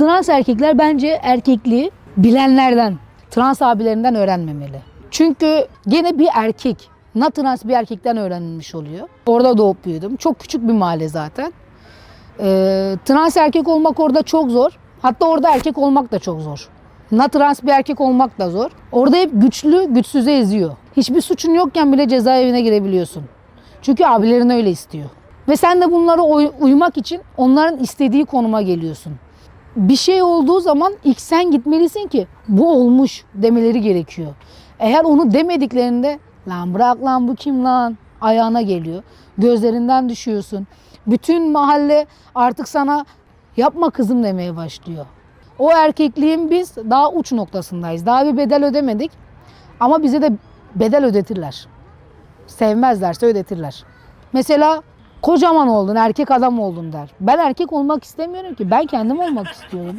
Trans erkekler bence erkekliği bilenlerden, trans abilerinden öğrenmemeli. Çünkü gene bir erkek, na trans bir erkekten öğrenilmiş oluyor. Orada doğup büyüdüm. Çok küçük bir mahalle zaten. Ee, trans erkek olmak orada çok zor. Hatta orada erkek olmak da çok zor. Na trans bir erkek olmak da zor. Orada hep güçlü güçsüze eziyor. Hiçbir suçun yokken bile cezaevine girebiliyorsun. Çünkü abilerin öyle istiyor. Ve sen de bunlara uy- uymak için onların istediği konuma geliyorsun. Bir şey olduğu zaman ilk sen gitmelisin ki bu olmuş demeleri gerekiyor. Eğer onu demediklerinde lan bırak lan bu kim lan ayağına geliyor. Gözlerinden düşüyorsun. Bütün mahalle artık sana yapma kızım demeye başlıyor. O erkekliğin biz daha uç noktasındayız. Daha bir bedel ödemedik. Ama bize de bedel ödetirler. Sevmezlerse ödetirler. Mesela kocaman oldun, erkek adam oldun der. Ben erkek olmak istemiyorum ki. Ben kendim olmak istiyorum.